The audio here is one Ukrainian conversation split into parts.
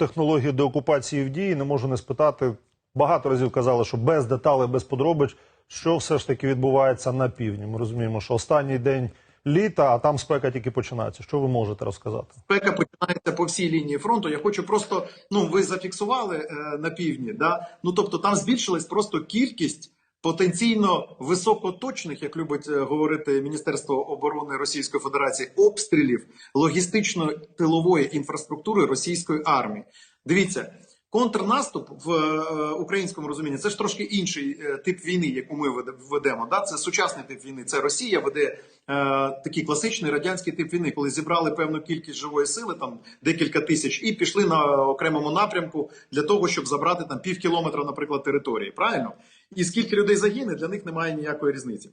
технології деокупації в дії. Не можу не спитати. Багато разів казали, що без деталей, без подробиць, що все ж таки відбувається на півдні. Ми розуміємо, що останній день літа, а там спека тільки починається. Що ви можете розказати? Спека починається по всій лінії фронту. Я хочу просто, ну ви зафіксували е, на півдні, да? Ну тобто там збільшилась просто кількість потенційно високоточних, як любить е, говорити Міністерство оборони Російської Федерації, обстрілів логістично-тилової інфраструктури російської армії. Дивіться. Контрнаступ в е, українському розумінні це ж трошки інший е, тип війни, яку ми веде- ведемо. Да? Це сучасний тип війни. Це Росія веде е, такий класичний радянський тип війни, коли зібрали певну кількість живої сили, там декілька тисяч, і пішли на окремому напрямку для того, щоб забрати там пів кілометра, наприклад, території. Правильно? І скільки людей загине, для них немає ніякої різниці.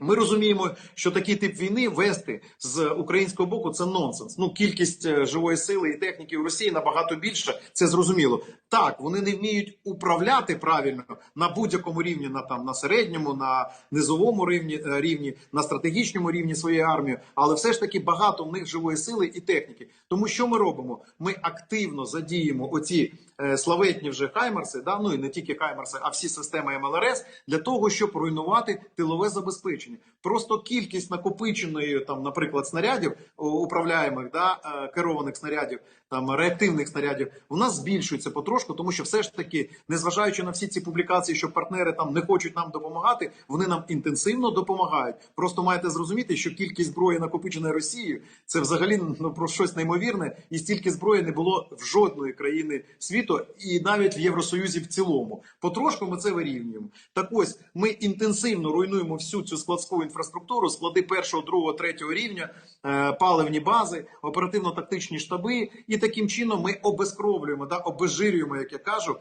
Ми розуміємо, що такий тип війни вести з українського боку це нонсенс. Ну кількість е, живої сили і техніки в Росії набагато більша. Це зрозуміло. Так, вони не вміють управляти правильно на будь-якому рівні, на там на середньому, на низовому рівні, е, рівні, на стратегічному рівні своєї армії, але все ж таки багато в них живої сили і техніки. Тому що ми робимо? Ми активно задіємо оці е, славетні вже хаймерси, да ну і не тільки хаймерси, а всі системи МЛРС для того, щоб руйнувати тилове забезпечення. Просто кількість накопиченої там, наприклад, снарядів управляємих, да е, керованих снарядів, там реактивних снарядів, нас збільшується потрошку, тому що все ж таки, незважаючи на всі ці публікації, що партнери там не хочуть нам допомагати, вони нам інтенсивно допомагають. Просто маєте зрозуміти, що кількість зброї накопиченої Росією це взагалі ну про щось неймовірне, і стільки зброї не було в жодної країни світу, і навіть в Євросоюзі в цілому. Потрошку ми це вирівнюємо. Так ось ми інтенсивно руйнуємо всю цю складську інфраструктуру, склади першого, другого, третього рівня, е, паливні бази, оперативно-тактичні штаби, і таким чином ми обезкровлюємо, да, обезжирюємо, як я кажу, е,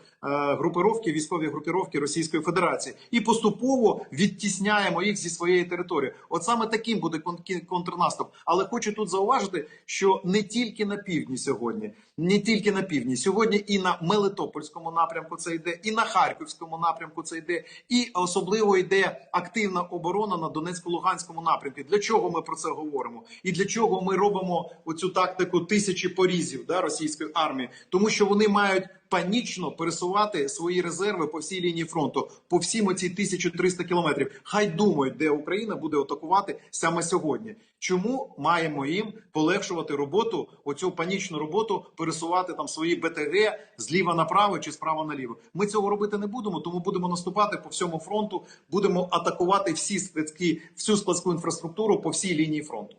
групировки, військові групировки Російської Федерації, і поступово відтісняємо їх зі своєї території. От саме таким буде кон- контрнаступ. Але хочу тут зауважити, що не тільки на півдні сьогодні, не тільки на півдні, сьогодні і на Мелитопольському напрямку це йде, і на Харківському напрямку це йде, і особливо йде активна оборона на Донецько-Луганському напрямку. Для чого ми про це говоримо? І для чого ми робимо оцю тактику тисячі порізів да, російської армії? Тому що вони мають панічно пересувати свої резерви по всій лінії фронту, по всім оці 1300 кілометрів. Хай думають, де Україна буде атакувати саме сьогодні. Чому маємо їм полегшувати роботу, оцю панічну роботу, пересувати там свої БТГ зліва направо чи справа наліво? Ми цього робити не будемо, тому будемо наступати по всьому фронту, будемо атакувати всі складські, всю складську інфраструктуру по всій лінії фронту.